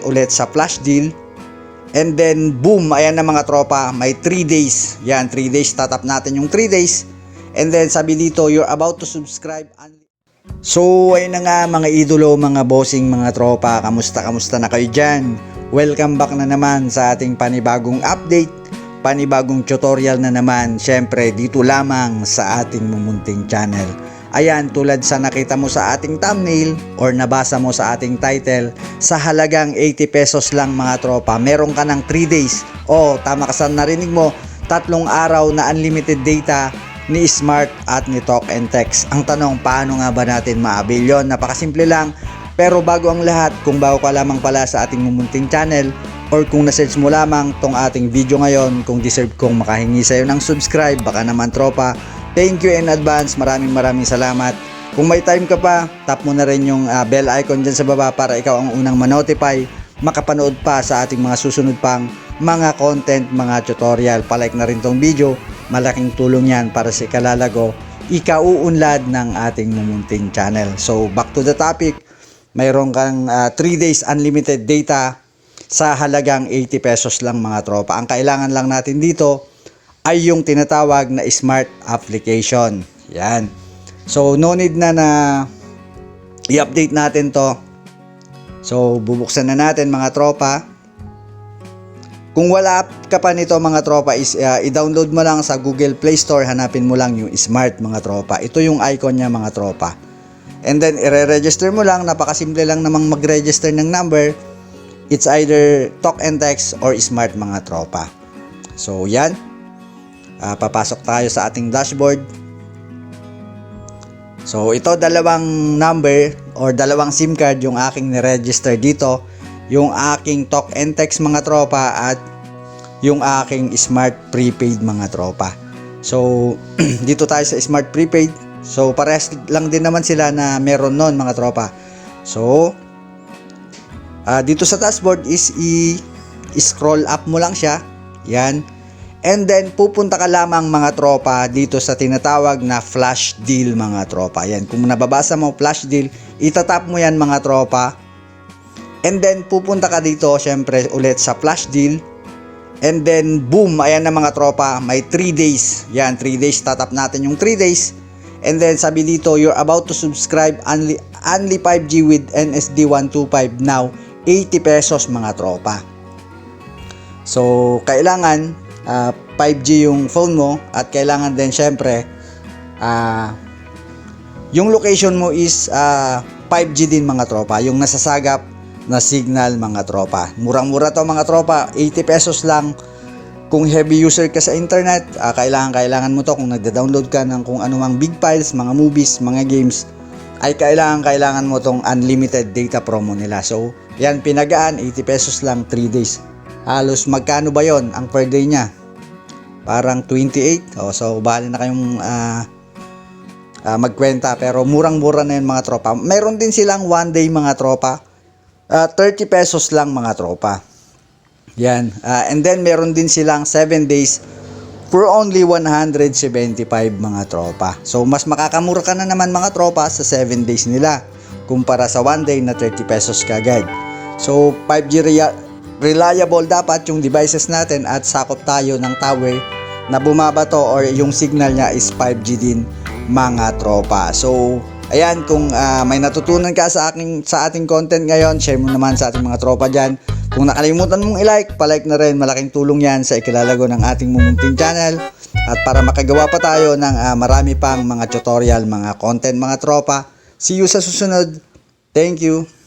ulit sa flash deal. And then boom, ayan na mga tropa, may 3 days. Yan, 3 days, tatap natin yung 3 days. And then sabi dito, you're about to subscribe. So, ayun na nga mga idolo, mga bossing, mga tropa, kamusta, kamusta na kayo dyan? Welcome back na naman sa ating panibagong update, panibagong tutorial na naman, syempre dito lamang sa ating mumunting channel. Ayan, tulad sa nakita mo sa ating thumbnail or nabasa mo sa ating title, sa halagang 80 pesos lang mga tropa, meron ka ng 3 days. O, tama ka sa narinig mo, tatlong araw na unlimited data ni Smart at ni Talk and Text. Ang tanong, paano nga ba natin maabil yun? Napakasimple lang. Pero bago ang lahat, kung bago ka lamang pala sa ating mumunting channel or kung na-search mo lamang tong ating video ngayon, kung deserve kong makahingi sa'yo ng subscribe, baka naman tropa, thank you in advance. Maraming maraming salamat. Kung may time ka pa, tap mo na rin yung ah, bell icon dyan sa baba para ikaw ang unang manotify makapanood pa sa ating mga susunod pang mga content, mga tutorial. Palike na rin tong video. Malaking tulong yan para sa ikalalago, ikauunlad ng ating mumunting channel. So, back to the topic. Mayroon kang 3 days unlimited data sa halagang 80 pesos lang mga tropa. Ang kailangan lang natin dito ay yung tinatawag na smart application. Yan. So, no need na na i-update natin to. So, bubuksan na natin mga tropa. Kung wala ka pa nito mga tropa, is, uh, i-download mo lang sa Google Play Store, hanapin mo lang yung Smart mga tropa. Ito yung icon niya mga tropa. And then, i-register mo lang, napakasimple lang namang mag-register ng number. It's either Talk and Text or Smart mga tropa. So, yan. Ah, papasok tayo sa ating dashboard. So, ito dalawang number or dalawang SIM card yung aking ni-register dito. Yung aking talk and text mga tropa at yung aking smart prepaid mga tropa. So, dito tayo sa smart prepaid. So, parehas lang din naman sila na meron nun mga tropa. So, ah, dito sa dashboard is i-scroll up mo lang siya. Yan. And then, pupunta ka lamang mga tropa dito sa tinatawag na flash deal mga tropa. Yan, kung nababasa mo flash deal, itatap mo yan mga tropa. And then, pupunta ka dito, syempre, ulit sa flash deal. And then, boom, ayan na mga tropa, may 3 days. Yan, 3 days, tatap natin yung 3 days. And then, sabi dito, you're about to subscribe only, only 5G with NSD 125 now, 80 pesos mga tropa. So, kailangan ah, 5G yung phone mo at kailangan din syempre ah, yung location mo is ah, 5G din mga tropa, yung nasasagap na signal mga tropa. Murang-mura to mga tropa, 80 pesos lang. Kung heavy user ka sa internet, ah, kailangan kailangan mo to kung nagda-download ka ng kung anumang big files, mga movies, mga games, ay kailangan kailangan mo tong unlimited data promo nila. So, yan pinagaan 80 pesos lang 3 days. Halos magkano ba 'yon ang per day niya? Parang 28. Oh, so bali na kayong ah, ah, magkwenta pero murang-mura na 'yan mga tropa. Meron din silang one day mga tropa. Ah, 30 pesos lang mga tropa. Yan. Ah, and then meron din silang 7 days for only 175 mga tropa. So mas makakamura ka na naman mga tropa sa 7 days nila kumpara sa 1 day na 30 pesos kagad. So 5G rea- reliable dapat yung devices natin at sakop tayo ng tower na bumabato or yung signal niya is 5G din mga tropa. So ayan kung ah, may natutunan ka sa aking sa ating content ngayon, share mo naman sa ating mga tropa diyan. Kung nakalimutan mong i-like, pa-like na rin. Malaking tulong yan sa ikilalago ng ating mumunting channel. At para makagawa pa tayo ng ah, marami pang mga tutorial, mga content, mga tropa. See you sa susunod. Thank you.